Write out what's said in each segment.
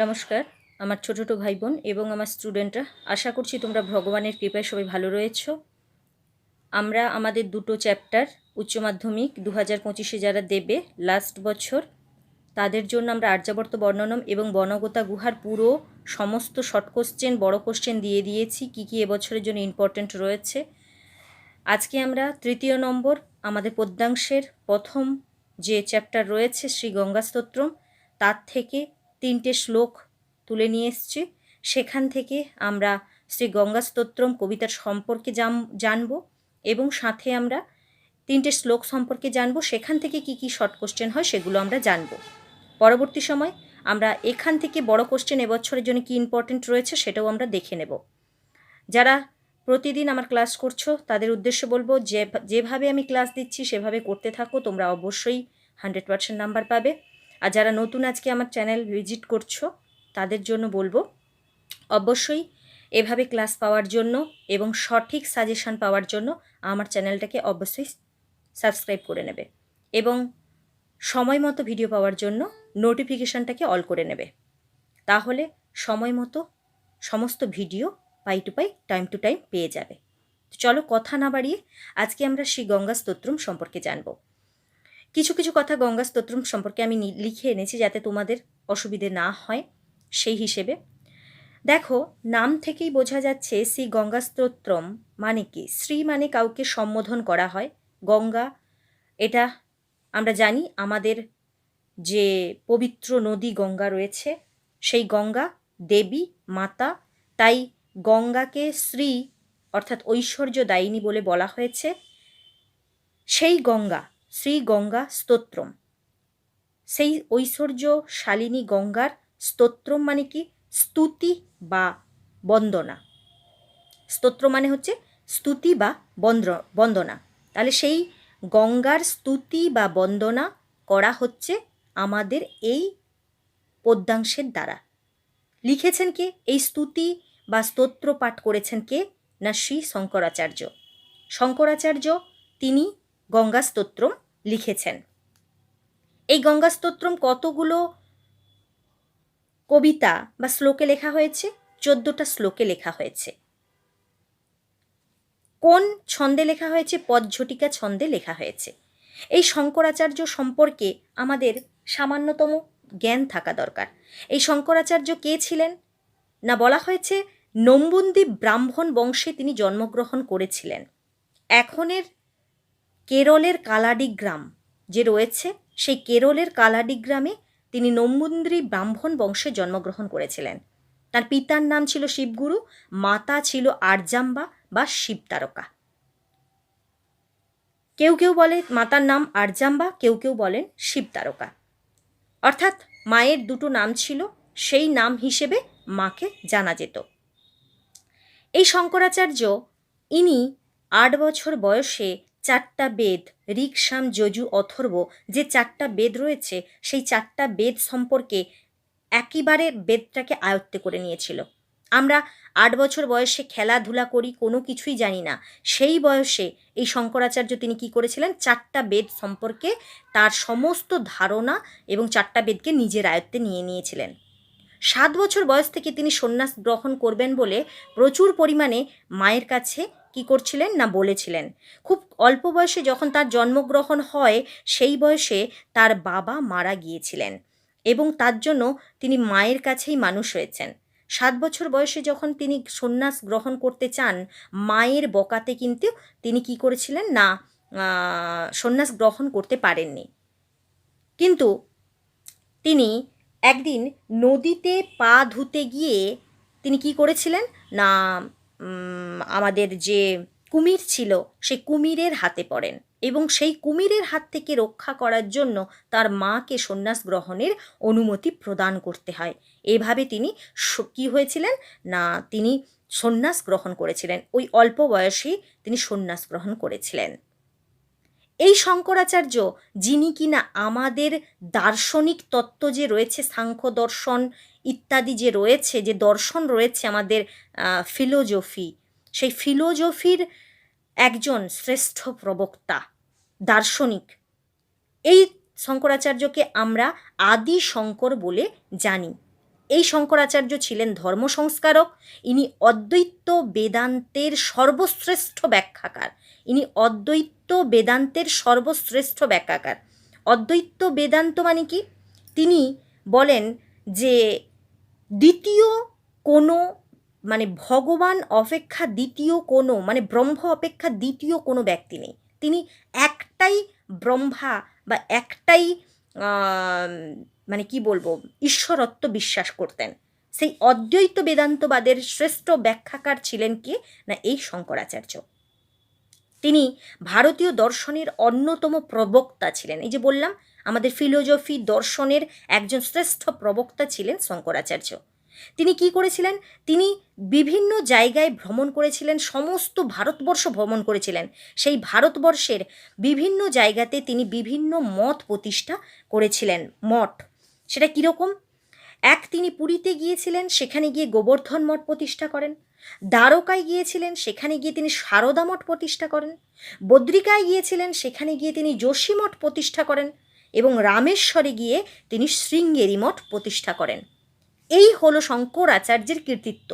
নমস্কার, আমার ছোট ছোটো ভাই বোন এবং আমার স্টুডেন্টরা আশা করছি তোমরা ভগবানের কৃপায় সবাই ভালো রয়েছো। আমরা আমাদের দুটো চ্যাপ্টার উচ্চ মাধ্যমিক দু হাজার পঁচিশে যারা দেবে লাস্ট বছর, তাদের জন্য আমরা আর্যাবর্ত বর্ণনম এবং বনগতা গুহার পুরো সমস্ত শর্ট কোশ্চেন বড় কোশ্চেন দিয়ে দিয়েছি, কী কী এবছরের জন্য ইম্পর্ট্যান্ট রয়েছে। আজকে আমরা তৃতীয় নম্বর, আমাদের পদ্যাংশের প্রথম যে চ্যাপ্টার রয়েছে, শ্রী গঙ্গাস্তোত্রম, তার থেকে তিনটে শ্লোক তুলে নিয়ে এসছি। সেখান থেকে আমরা শ্রী গঙ্গা স্তোত্রম কবিতার সম্পর্কে জান জানব এবং সাথে আমরা তিনটে শ্লোক সম্পর্কে জানব। সেখান থেকে কি কি শর্ট কোশ্চেন হয় সেগুলো আমরা জানব। পরবর্তী সময় আমরা এখান থেকে বড় কোশ্চেন এবছরের জন্য কি ইম্পর্টেন্ট রয়েছে সেটাও আমরা দেখে নেব। যারা প্রতিদিন আমার ক্লাস করছ, তাদের উদ্দেশ্য বলব যে, যেভাবে আমি ক্লাস দিচ্ছি, সেভাবে করতে থাকো। তোমরা অবশ্যই হান্ড্রেড পার্সেন্ট নাম্বার পাবে। আর যারা নতুন আজকে আমার চ্যানেল ভিজিট করছ, তাদের জন্য বলব, অবশ্যই এভাবে ক্লাস পাওয়ার জন্য এবং সঠিক সাজেশান পাওয়ার জন্য আমার চ্যানেলটাকে অবশ্যই সাবস্ক্রাইব করে নেবে এবং সময় মতো ভিডিও পাওয়ার জন্য নোটিফিকেশানটাকে অল করে নেবে। তাহলে সময় মতো সমস্ত video pi two pi, time to time পেয়ে যাবে। চলো কথা না বাড়িয়ে আজকে আমরা শ্রী গঙ্গা স্তোত্রম সম্পর্কে জানব। কিছু কিছু কথা গঙ্গা স্তোত্রম সম্পর্কে আমি লিখে এনেছি যাতে তোমাদের অসুবিধে না হয় সেই হিসেবে। দেখো, নাম থেকেই বোঝা যাচ্ছে শ্রী গঙ্গা স্তোত্রম মানে কি? শ্রী মানে কাউকে সম্বোধন করা হয়। গঙ্গা, এটা আমরা জানি, আমাদের যে পবিত্র নদী গঙ্গা রয়েছে, সেই গঙ্গা দেবী, মাতা, তাই গঙ্গাকে শ্রী অর্থাৎ ঐশ্বর্য দায়িনী বলে বলা হয়েছে। সেই গঙ্গা শ্রী গঙ্গা স্তোত্রম। সেই ঐশ্বর্য শালিনী গঙ্গার স্তোত্রম মানে কি? স্তুতি বা বন্দনা। স্তোত্র মানে হচ্ছে স্তুতি বা বন্দ্র, বন্দনা। তাহলে সেই গঙ্গার স্তুতি বা বন্দনা করা হচ্ছে আমাদের এই পদ্যাংশের দ্বারা। লিখেছেন কে? এই স্তুতি বা স্তোত্র পাঠ করেছেন কে? না, শ্রী শঙ্করাচার্য। শঙ্করাচার্য তিনি গঙ্গা স্তোত্রম লিখেছেন। এই গঙ্গা স্তোত্রম কতগুলো কবিতা বা শ্লোকে লেখা হয়েছে? চোদ্দোটা শ্লোকে লেখা হয়েছে। কোন ছন্দে লেখা হয়েছে? পদঝটিকা ছন্দে লেখা হয়েছে। এই শঙ্করাচার্য সম্পর্কে আমাদের সামান্যতম জ্ঞান থাকা দরকার। এই শঙ্করাচার্য কে ছিলেন? না, বলা হয়েছে নম্বুন্দি ব্রাহ্মণ বংশে তিনি জন্মগ্রহণ করেছিলেন। এখনের কেরলের কালাডি গ্রাম যে রয়েছে, সেই কেরলের কালাডি গ্রামে তিনি নম্বুন্দ্রী ব্রাহ্মণ বংশে জন্মগ্রহণ করেছিলেন। তার পিতার নাম ছিল শিবগুরু, মাতা ছিল আরজাম্বা বা শিবতারকা কেউ কেউ বলে মাতার নাম আরজাম্বা কেউ কেউ বলেন শিবতারকা অর্থাৎ মায়ের দুটো নাম ছিল, সেই নাম হিসেবে মাকে জানা যেত। এই শঙ্করাচার্য, ইনি আট বছর বয়সে চারটা বেদ ঋকসাম যজু, অথর্ব, যে চারটা বেদ রয়েছে, সেই চারটা বেদ সম্পর্কে একেবারে বেদটাকে আয়ত্তে করে নিয়েছিল। আমরা আট বছর বয়সে খেলাধুলা করি, কোনো কিছুই জানি না। সেই বয়সে এই শঙ্করাচার্য তিনি কি করেছিলেন? চারটা বেদ সম্পর্কে তার সমস্ত ধারণা এবং চারটা বেদকে নিজের আয়ত্তে নিয়ে নিয়েছিলেন। সাত বছর বয়স থেকে তিনি সন্ন্যাস গ্রহণ করবেন বলে প্রচুর পরিমাণে মায়ের কাছে কি করছিলেন না বলেছিলেন। খুব অল্প বয়সে যখন তার জন্মগ্রহণ হয়, সেই বয়সে তার বাবা মারা গিয়েছিলেন এবং তার জন্য তিনি মায়ের কাছেই মানুষ হয়েছেন। সাত বছর বয়সে যখন তিনি সন্ন্যাস গ্রহণ করতে চান, মায়ের বকাতে কিন্তু তিনি কি করেছিলেন না সন্ন্যাস গ্রহণ করতে পারেননি। কিন্তু তিনি একদিন নদীতে পা ধুতে গিয়ে তিনি কি করেছিলেন? না আমাদের যে কুমির ছিল, সে কুমিরের হাতে পড়েন এবং সেই কুমিরের হাত থেকে রক্ষা করার জন্য তার মাকে সন্ন্যাস গ্রহণের অনুমতি প্রদান করতে হয়। এভাবে তিনি কী হয়েছিলেন? না, তিনি সন্ন্যাস গ্রহণ করেছিলেন। ওই অল্প বয়সেই তিনি সন্ন্যাস গ্রহণ করেছিলেন। এই শঙ্করাচার্য, যিনি কিনা আমাদের দার্শনিক তত্ত্ব যে রয়েছে, সাংখ্য দর্শন ইত্যাদি যে রয়েছে, যে দর্শন রয়েছে আমাদের ফিলোজফি, সেই ফিলোজফির একজন শ্রেষ্ঠ প্রবক্তা, দার্শনিক। এই শঙ্করাচার্যকে আমরা আদি শঙ্কর বলে জানি। এই শঙ্করাচার্য ছিলেন ধর্ম সংস্কারক, ইনি অদ্বৈত বেদান্তের সর্বশ্রেষ্ঠ ব্যাখ্যাকার, ইনি অদ্বৈত বেদান্তের সর্বশ্রেষ্ঠ ব্যাখ্যাকার। অদ্বৈত বেদান্ত মানে কি? তিনি বলেন যে দ্বিতীয় কোনো মানে ভগবান অপেক্ষা দ্বিতীয় কোনো মানে ব্রহ্ম অপেক্ষা দ্বিতীয় কোনো ব্যক্তি নেই। তিনি একটাই ব্রহ্মা বা একটাই মানে কি বলব, ঈশ্বরত্ব বিশ্বাস করতেন। সেই অদ্বৈত বেদান্তবাদের শ্রেষ্ঠ ব্যাখ্যাকার ছিলেন কে? না, এই শঙ্করাচার্য। তিনি ভারতীয় দর্শনের অন্যতম প্রবক্তা ছিলেন। এই যে বললাম, আমাদের ফিলোজফি দর্শনের একজন শ্রেষ্ঠ প্রবক্তা ছিলেন শঙ্করাচার্য। তিনি কি করেছিলেন? তিনি বিভিন্ন জায়গায় ভ্রমণ করেছিলেন, সমস্ত ভারতবর্ষ ভ্রমণ করেছিলেন। সেই ভারতবর্ষের বিভিন্ন জায়গাতে তিনি বিভিন্ন মত প্রতিষ্ঠা করেছিলেন। মঠ, সেটা কীরকম? এক তিনি পুরীতে গিয়েছিলেন, সেখানে গিয়ে গোবর্ধন মঠ প্রতিষ্ঠা করেন। দ্বারকায় গিয়েছিলেন, সেখানে গিয়ে তিনি সারদা মঠ প্রতিষ্ঠা করেন। বদ্রিকায় গিয়েছিলেন, সেখানে গিয়ে তিনি যোশী মঠ প্রতিষ্ঠা করেন এবং রামেশ্বরে গিয়ে তিনি শৃঙ্গেরি মঠ প্রতিষ্ঠা করেন। এই হলো শঙ্করাচার্যের কৃতিত্ব।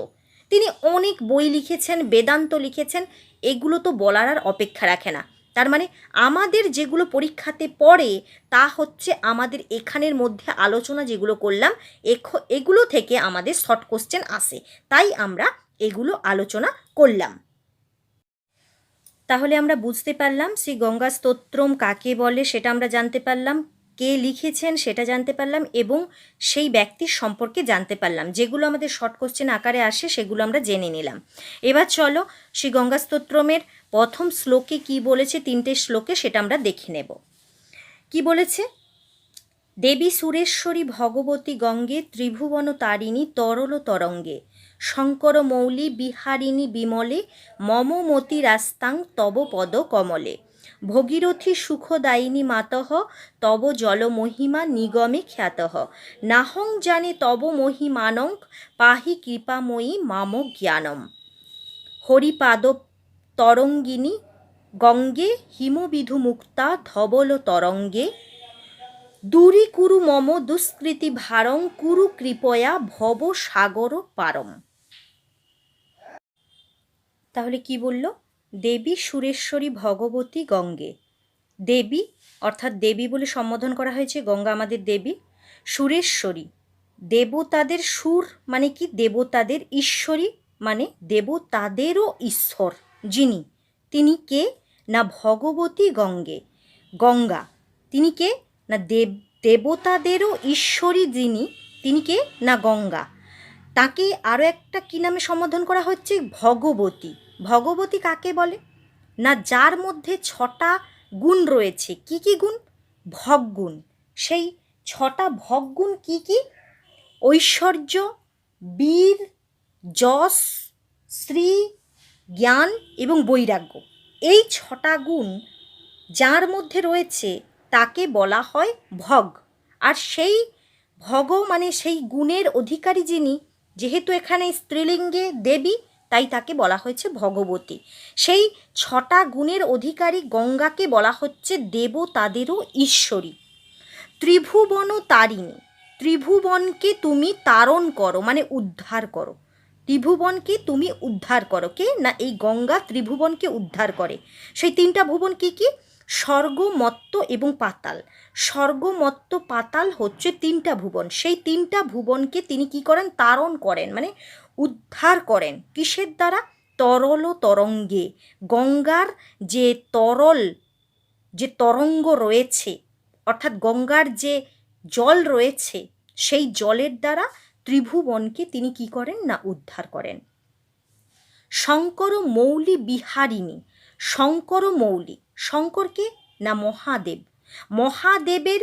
তিনি অনেক বই লিখেছেন, বেদান্ত লিখেছেন, এগুলো তো বলার আর অপেক্ষা রাখে না। তার মানে আমাদের যেগুলো পরীক্ষাতে পড়ে, তা হচ্ছে আমাদের এখানের মধ্যে আলোচনা যেগুলো করলাম এগুলো থেকে আমাদের শর্ট কোশ্চেন আসে। তাই আমরা এগুলো আলোচনা করলাম। তাহলে আমরা বুঝতে পারলাম শ্রী গঙ্গা স্তোত্রম কাকে বলে সেটা আমরা জানতে পারলাম, কে লিখেছেন সেটা জানতে পারলাম এবং সেই ব্যক্তির সম্পর্কে জানতে পারলাম। যেগুলো আমাদের শর্ট কোশ্চেন আকারে আসে সেগুলো আমরা জেনে নিলাম। এবার চলো শ্রী গঙ্গা স্তোত্রমের প্রথম শ্লোকে কি বলেছে, তিনটে শ্লোকে সেটা আমরা দেখে নেব। কি বলেছে? দেবী সুরেশ্বরী ভগবতী গঙ্গে ত্রিভুবন তারিণী তরল তরঙ্গে, শঙ্কর মৌলি বিহারিণী বিমলে, মম মতি রাস্তাং তব পদ কমলে, ভগীরথী সুখদায়িনী মাতঃ তব জল মহিমা নিগমে খ্যাতঃ নাহং জানে তব মহিমানং, পাহি কৃপাময়ী মাম জ্ঞানম। হরিপাদ তরঙ্গিনী, গঙ্গে হিমবিধু মুক্তা ধবল তরঙ্গে। দূরী কুরু মম দুষ্কৃতি ভারং কুরু কৃপয়া ভব সাগর পারম। তাহলে কি বলল? দেবী সুরেশ্বরী ভগবতী গঙ্গে। দেবী, অর্থাৎ দেবী বলে সম্বোধন করা হয়েছে গঙ্গা আমাদের দেবী, সুরেশ্বরী, দেবতাদের সুর মানে কি? দেবতাদের ঈশ্বরী মানে দেবতাদেরও ঈশ্বর। যিনি, তিনি কে? না ভগবতী গঙ্গে। গঙ্গা, তিনি কে? না দেব, দেবতাদেরও ঈশ্বরী যিনি, তিনি কে? না গঙ্গা। তাকে আরও একটা কী নামে সম্বোধন করা হচ্ছে? ভগবতী। ভগবতী কাকে বলে? না যার মধ্যে ছটা গুণ রয়েছে। কি কি গুণ? ভগগুণ সেই ছটা ভগগুণ কি কি? ঐশ্বর্য, বীর, যশ, শ্রী জ্ঞান এবং বৈরাগ্য। এই ছটা গুণ যার মধ্যে রয়েছে তাকে বলা হয় ভগ। আর সেই ভগ মানে সেই গুণের অধিকারী যিনি, যেহেতু এখানে স্ত্রীলিঙ্গে দেবী, তাই তাকে বলা হয়েছে ভগবতী। সেই ছটা গুণের অধিকারী গঙ্গাকে বলা হচ্ছে দেব তাদেরও ঈশ্বরী। ত্রিভুবন তারিণী ত্রিভুবনকে তুমি তারণ করো মানে উদ্ধার করো। ত্রিভুবনকে তুমি উদ্ধার করো। কে? না, এই গঙ্গা ত্রিভুবনকে উদ্ধার করে। সেই তিনটা ভুবন কি কি? স্বর্গ মত্ত এবং পাতাল। স্বর্গ মত্ত পাতাল হচ্ছে তিনটা ভুবন। সেই তিনটা ভুবনকে তিনি কি করেন? তারণ করেন। মানে উদ্ধার করেন। কিসের দ্বারা? তরল তরঙ্গে। গঙ্গার যে তরল, যে তরঙ্গ রয়েছে, অর্থাৎ গঙ্গার যে জল রয়েছে, সেই জলের দ্বারা ত্রিভুবনকে তিনি কি করেন না উদ্ধার করেন? শঙ্কর মৌলি বিহারিণী শঙ্কর মৌলি শঙ্করকে না মহাদেব? মহাদেবের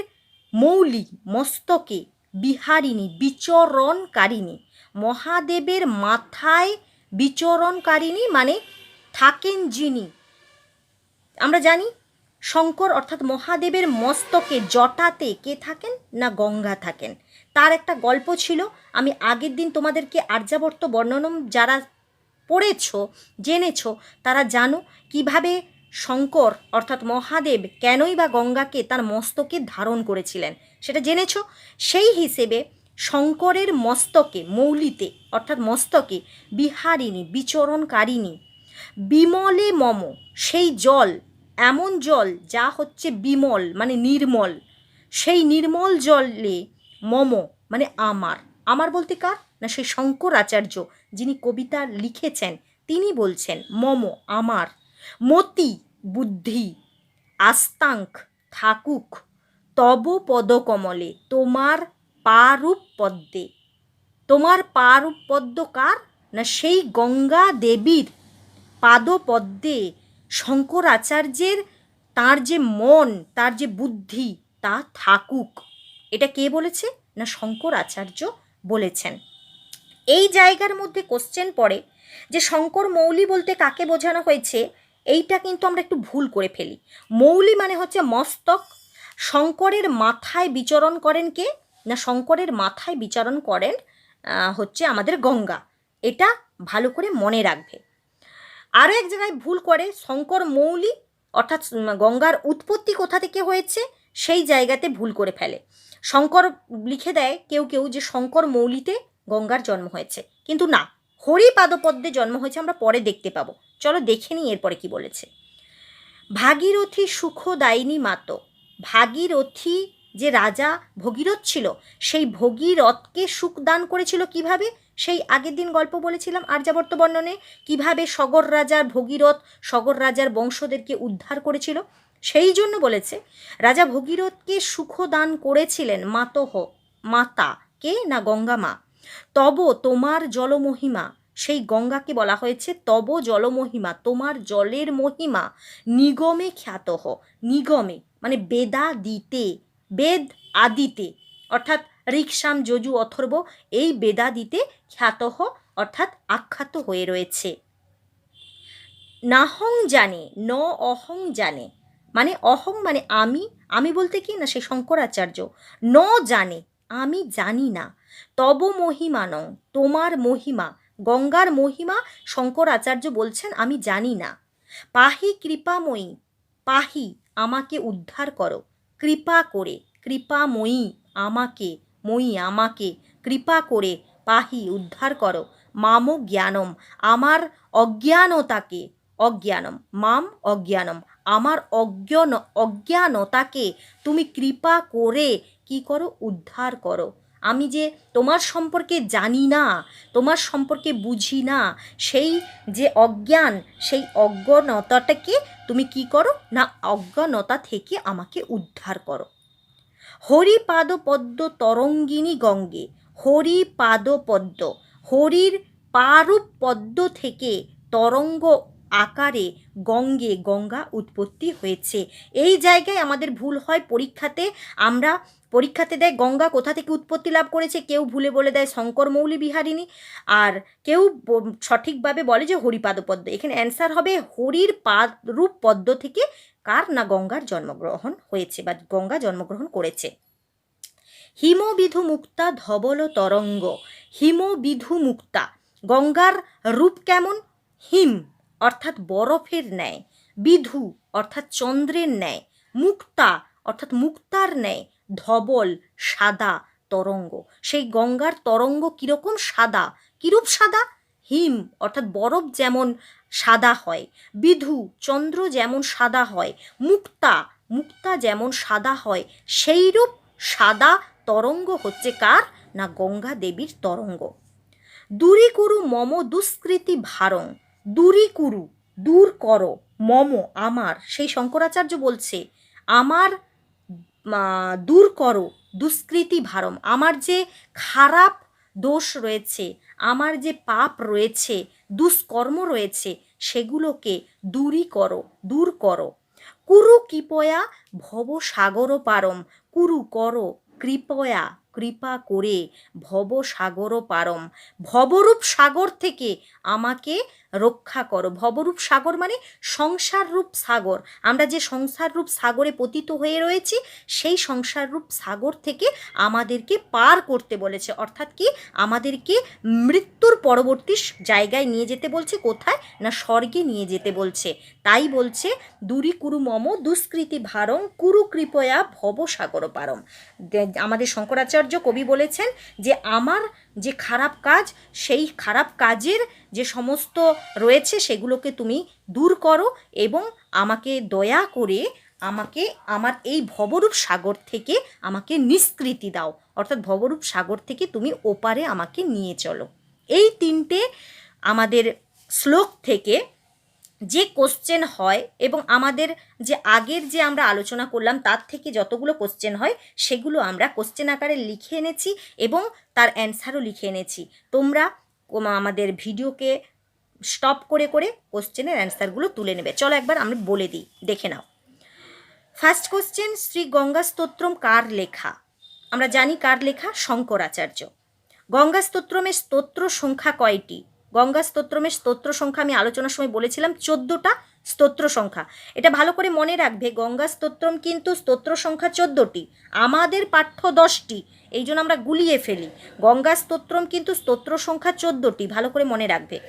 মৌলি মস্তকে বিহারিণী, বিচরণকারিণী। মহাদেবের মাথায় বিচরণকারিণী মানে থাকেন যিনি। আমরা জানি শঙ্কর অর্থাৎ মহাদেবের মস্তকে জটাতে কে থাকেন না গঙ্গা থাকেন? তার একটা গল্প ছিল, আমি আগের দিন তোমাদেরকে আর্যাবর্ত বর্ণনম যারা পড়েছ, জেনেছ, তারা জানো কীভাবে শঙ্কর অর্থাৎ মহাদেব কেনই বা গঙ্গাকে তার মস্তকে ধারণ করেছিলেন। সেটা জেনেছ? সেই হিসেবে শঙ্করের মস্তকে, মৌলিতে, অর্থাৎ মস্তকে বিহারিণী, বিচরণকারিণী, বিমলে মম, সেই জল এমন জল যা হচ্ছে বিমল মানে নির্মল। সেই নির্মল জলে মম মানে আমার। আমার বলতে কার? না, সেই শঙ্কর আচার্য, যিনি কবিতা লিখেছেন, তিনি বলছেন, মম, আমার। মতি, বুদ্ধি, আস্তাঙ্ক, থাকুক, তব পদকমলে, তোমার পারূপ পদ্মে। তোমার পারূপ পদ্ম কার? না, সেই গঙ্গা দেবীর পাদপদ্মে শঙ্করাচার্যের তার যে মন, তার যে বুদ্ধি, তা থাকুক। এটা কে বলেছে? না, শঙ্করাচার্য বলেছেন। এই জায়গার মধ্যে কোশ্চেন পড়ে যে শঙ্কর মৌলি বলতে কাকে বোঝানো হয়েছে? এইটা কিন্তু আমরা একটু ভুল করে ফেলি। মৌলি মানে হচ্ছে মস্তক। শঙ্করের মাথায় বিচরণ করেন কে? না, শঙ্করের মাথায় বিচরণ করেন হচ্ছে আমাদের গঙ্গা। এটা ভালো করে মনে রাখবে। আরও এক জায়গায় ভুল করে, শঙ্কর মৌলি, অর্থাৎ গঙ্গার উৎপত্তি কোথা থেকে হয়েছে, সেই জায়গাতে ভুল করে ফেলে। শঙ্কর লিখে দেয় কেউ কেউ যে শঙ্কর মৌলিতে গঙ্গার জন্ম হয়েছে। কিন্তু না, হরিপাদপদ্মে জন্ম হয়েছে আমরা পরে দেখতে পাবো। চলো দেখে নিই এরপরে কি বলেছে। ভাগীরথী সুখদায়িনী মাত। ভাগীরথী যে রাজা ভগীরথ ছিল, সেই ভগীরথকে সুখ দান করেছিল কীভাবে? সেই আগের দিন গল্প বলেছিলাম আর্যাবর্ত বর্ণনে কীভাবে সগর রাজার ভগীরথ, সগর রাজার বংশদেরকে উদ্ধার করেছিল। সেই জন্য বলেছে, রাজা ভগীরথকে সুখ দান করেছিলেন মাতহ, মাতা, কে না গঙ্গা মা? তব তোমার জলমহিমা। সেই গঙ্গাকে বলা হয়েছে, তব জলমহিমা, তোমার জলের মহিমা নিগমে খ্যাত নিগমে মানে বেদা দিতে, বেদ আদিতে। অর্থাৎ ঋকসাম যজু অথর্ব এই বেদা দিতে খ্যাত অর্থাৎ আখ্যাত হয়ে রয়েছে। নাহং জানে, ন অহং জানে। মানে অহং মানে আমি আমি বলতে কি? না, সে শঙ্করাচার্য। ন জানে, আমি জানি না। তব মহিমানং, তোমার মহিমা, গঙ্গার মহিমা, শঙ্করাচার্য বলছেন, আমি জানি না। পাহি কৃপাময়ী, পাহি, আমাকে উদ্ধার করো। কৃপা করে, কৃপাময়ী, আমাকে ময়ী আমাকে কৃপা করে পাহি উদ্ধার করো। মাম জ্ঞানম, আমার অজ্ঞানতাকে, অজ্ঞানম, মাম অজ্ঞানম, আমার অজ্ঞান, অজ্ঞানতাকে তুমি কৃপা করে কি করো? উদ্ধার করো। আমি যে তোমার সম্পর্কে জানি না, তোমার সম্পর্কে বুঝি না, সেই যে অজ্ঞান, সেই অজ্ঞানতাটাকে তুমি কি করো? না, অজ্ঞানতা থেকে আমাকে উদ্ধার করো। হরিপাদ পদ্ম তরঙ্গিনী গঙ্গে হরিপাদ পদ্ম হরির পারূপ পদ্ম থেকে তরঙ্গ আকারে গঙ্গে গঙ্গা উৎপত্তি হয়েছে। এই জায়গায় আমাদের ভুল হয় পরীক্ষাতে। আমরা পরীক্ষাতে দেয় গঙ্গা কোথা থেকে উৎপত্তি লাভ করেছে, কেউ ভুলে বলে দেয় শঙ্কর মৌলি বিহারিণী। আর কেউ সঠিকভাবে বলে যে হরিপাদ পদ্ম এখানে অ্যান্সার হবে হরির পাদ রূপ পদ্ম থেকে কার না গঙ্গার জন্মগ্রহণ হয়েছে বা গঙ্গা জন্মগ্রহণ করেছে? হিমবিধু মুক্তা ধবল তরঙ্গ হিমবিধু মুক্তা গঙ্গার রূপ কেমন? হিম, অর্থাৎ বরফের ন্যায়, বিধু, অর্থাৎ চন্দ্রের ন্যায়, মুক্তা, অর্থাৎ মুক্তার ন্যায়, ধবল, সাদা তরঙ্গ। সেই গঙ্গার তরঙ্গ কীরকম সাদা? কিরূপ সাদা? হিম, অর্থাৎ বরফ যেমন সাদা হয়। বিধু, চন্দ্র যেমন সাদা হয়, মুক্তা মুক্তা যেমন সাদা হয়, সেইরূপ সাদা তরঙ্গ হচ্ছে কার? না গঙ্গা দেবীর তরঙ্গ। দূরি কুরু মম দুষ্কৃতি ভারং দূরি কুরু দূর করো, মম আমার। সেই শঙ্করাচার্য বলছে, আমার দূর করো, দুষ্কৃতি ভারম আমার যে খারাপ দোষ রয়েছে, আমার যে পাপ রয়েছে দুষ্কর্ম রয়েছে, সেগুলোকে দূরই করো, দূর করো। কুরু কৃপয়া ভব সাগর পারম, কুরু করো কৃপয়া, কৃপা করে ভব সাগর পারম। ভবরূপ সাগর থেকে আমাকে রক্ষা করো। ভবরূপ সাগর মানে সংসার রূপ সাগর। আমরা যে সংসার রূপ সাগরে পতিত হয়ে রয়েছি, সেই সংসার রূপ সাগর থেকে আমাদেরকে পার করতে বলেছে। অর্থাৎ কি? আমাদেরকে মৃত্যুর পরবর্তী জায়গায় নিয়ে যেতে বলছে। কোথায়? না, স্বর্গে নিয়ে যেতে বলছে। তাই বলছে, দুরি কুরু মম দুষ্কৃতি ভারম কুরু কৃপয়া ভবসাগর পারম আমাদের শঙ্করাচার্য কবি বলেছেন যে, আমার যে খারাপ কাজ, সেই খারাপ কাজের যে সমস্ত রয়েছে সেগুলোকে তুমি দূর করো এবং আমাকে দয়া করে আমাকে আমার এই ভবরূপ সাগর থেকে আমাকে নিষ্কৃতি দাও। অর্থাৎ ভবরূপ সাগর থেকে তুমি ওপারে আমাকে নিয়ে চলো। এই তিনটে আমাদের শ্লোক থেকে যে কোশ্চেন হয় এবং আমাদের যে আগের যে আমরা আলোচনা করলাম, তার থেকে যতগুলো কোশ্চেন হয়, সেগুলো আমরা কোশ্চেন আকারে লিখে এনেছি এবং তার অ্যান্সারও লিখে এনেছি। তোমরা আমাদের ভিডিওকে স্টপ করে করে কোশ্চেনের অ্যান্সারগুলো তুলে নেবে। চলো একবার আমি বলে দিই, দেখে নাও। ফার্স্ট কোশ্চেন শ্রী গঙ্গা স্তোত্রম কার লেখা? আমরা জানি কার লেখা? শঙ্করাচার্য। গঙ্গা স্তোত্রমের স্তোত্র সংখ্যা কয়টি? গঙ্গা স্তোত্রমের স্তোত্র সংখ্যা আমি আলোচনার সময় বলেছিলাম, চোদ্দোটা স্তোত্র সংখ্যা। এটা ভালো করে মনে রাখবে, গঙ্গা স্তোত্রম কিন্তু স্তোত্র সংখ্যা চোদ্দোটি, আমাদের পাঠ্য দশটি এই জন্য আমরা গুলিয়ে ফেলি। গঙ্গা স্তোত্রম কিন্তু স্তোত্র সংখ্যা চোদ্দোটি, ভালো করে মনে রাখবে।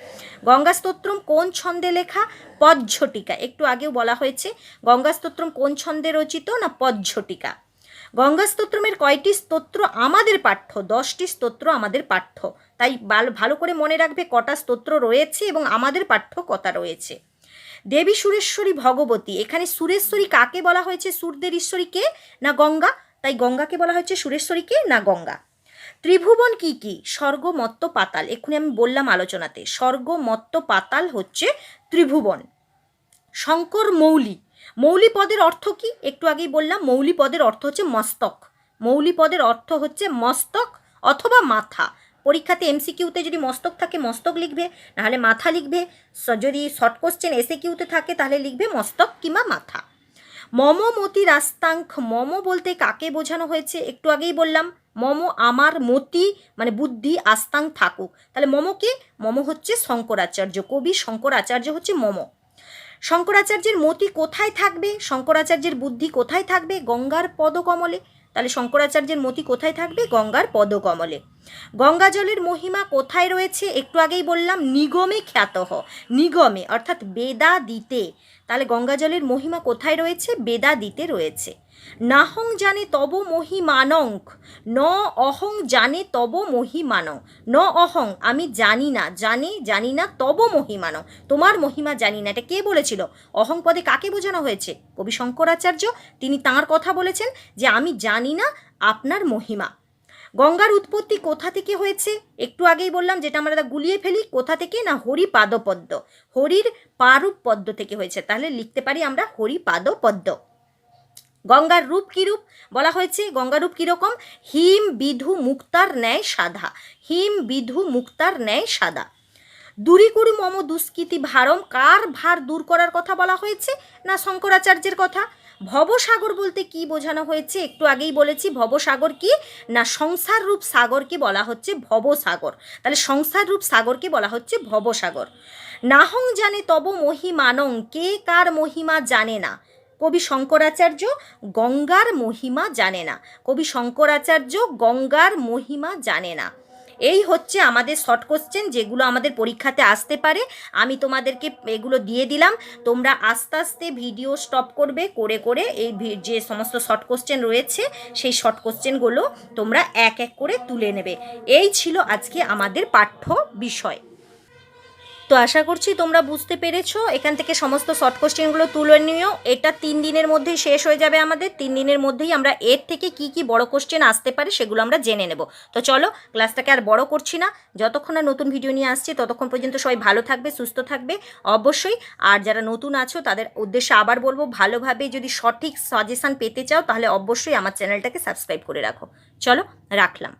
গঙ্গা স্তোত্রম কোন ছন্দে লেখা? পজ্ঝটিকা একটু আগেও বলা হয়েছে, গঙ্গা স্তোত্রম কোন ছন্দে রচিত না পজ্ঝটিকা গঙ্গা স্তোত্রমের কয়টি স্তোত্র আমাদের পাঠ্য? দশটি স্তোত্র আমাদের পাঠ্য। তাই ভালো করে মনে রাখবে কটা স্তোত্র রয়েছে এবং আমাদের পাঠ্য কটা রয়েছে। দেবী সুরেশ্বরী ভগবতী, এখানে সুরেশ্বরী কাকে বলা হয়েছে? সূর্যের ঈশ্বরীকে না গঙ্গা? তাই গঙ্গাকে বলা হয়েছে সুরেশ্বরীকে না গঙ্গা? ত্রিভুবন কি কি? স্বর্গ মত্ত পাতাল। এক্ষুনি আমি বললাম আলোচনাতে স্বর্গ মত্ত পাতাল হচ্ছে ত্রিভুবন। শঙ্কর মৌলি। মৌলি পদের অর্থ কি? একটু আগেই বললাম, মৌলি পদের অর্থ হচ্ছে মস্তক। মৌলি পদের অর্থ হচ্ছে মস্তক অথবা মাথা। পরীক্ষাতে এমসিকিউতে যদি মস্তক থাকে, মস্তক লিখবে। নাহলে মাথা লিখবে। যদি শর্ট কোশ্চেন এসে কিউতে থাকে, তাহলে লিখবে মস্তক কিংবা মাথা। মম মতি রাস্তাঙ্ক। মম বলতে কাকে বোঝানো হয়েছে? একটু আগেই বললাম, মম আমার মতি মানে বুদ্ধি আস্তাং থাকুক। তাহলে মমকে মম হচ্ছে শঙ্করাচার্য, কবি শঙ্করাচার্য হচ্ছে মম। শঙ্করাচার্যের মতি কোথায় থাকবে? শঙ্করাচার্যের বুদ্ধি কোথায় থাকবে? গঙ্গার পদকমলে। তাহলে শঙ্করাচার্যের মতি কোথায় থাকবে? গঙ্গার পদকমলে। গঙ্গা জলের মহিমা কোথায় রয়েছে? একটু আগেই বললাম, নিগমে খ্যাতহ নিগমে, অর্থাৎ বেদা দিতে তাহলে গঙ্গা জলের মহিমা কোথায় রয়েছে? বেদা দিতে রয়েছে। নাহং জানে তব মহিমানঙ্ক, ন অহং জানে তব মহিমানং ন অহং, আমি জানি না, জানি জানি না, তব মহিমানং তোমার মহিমা জানি না, এটা কে বলেছিল? অহং পদে কাকে বোঝানো হয়েছে? কবি শঙ্করাচার্য, তিনি তাঁর কথা বলেছেন যে, আমি জানি না আপনার মহিমা। গঙ্গার উৎপত্তি কোথা থেকে হয়েছে? একটু আগেই বললাম যেটা আমরা গুলিয়ে ফেলি, কোথা থেকে না হরি পাদপদ্ম হরির পারূপ পদ্ম থেকে হয়েছে। তাহলে লিখতে পারি আমরা হরি পাদপদ্ম গঙ্গার রূপ কীরূপ বলা হয়েছে? গঙ্গার রূপ কীরকম? হিম বিধু মুক্তার ন্যায় সাদা হিম বিধু মুক্তার ন্যায় সাদা দূরী করু মম দুষ্কৃতি ভারম, কার ভার দূর করার কথা বলা হয়েছে না শঙ্করাচার্যের কথা? ভবসাগর বলতে কি বোঝানো হয়েছে? একটু আগেই বলেছি, ভবসাগর কি? না, সংসার রূপ সাগরকে বলা হচ্ছে ভবসাগর। তাহলে সংসার রূপ সাগরকে বলা হচ্ছে ভবসাগর। নাহং জানে তব মহিমানং কে কার মহিমা জানে না? কবি শঙ্করাচার্য, গঙ্গার মহিমা জানে না। কবি শঙ্করাচার্য, গঙ্গার মহিমা জানে না। এই হচ্ছে আমাদের শর্ট কোশ্চেন যেগুলো আমাদের পরীক্ষাতে আসতে পারে। আমি তোমাদেরকে এগুলো দিয়ে দিলাম। তোমরা আস্তে আস্তে ভিডিও স্টপ করবে, করে করে এই যে সমস্ত শর্ট কোশ্চেন রয়েছে, সেই শর্ট কোশ্চেনগুলো তোমরা এক এক করে তুলে নেবে। এই ছিল আজকে আমাদের পাঠ্য বিষয়। তো আশা করছি তোমরা বুঝতে পেরেছ। এখান থেকে সমস্ত শর্ট কোশ্চেনগুলো তুলে নিও। এটা তিন দিনের মধ্যেই শেষ হয়ে যাবে আমাদের। তিন দিনের মধ্যেই আমরা এর থেকে কি কি বড় কোশ্চেন আসতে পারে সেগুলো আমরা জেনে নেব। তো চলো ক্লাসটাকে আর বড় করছি না। যতক্ষণ না নতুন ভিডিও নিয়ে আসছি, ততক্ষণ পর্যন্ত সবাই ভালো থাকবে, সুস্থ থাকবে। অবশ্যই, আর যারা নতুন আছো, তাদের উদ্দেশ্যে আবার বলব, ভালোভাবে যদি সঠিক সাজেশান পেতে চাও, তাহলে অবশ্যই আমার চ্যানেলটাকে সাবস্ক্রাইব করে রাখো। চলো, রাখলাম।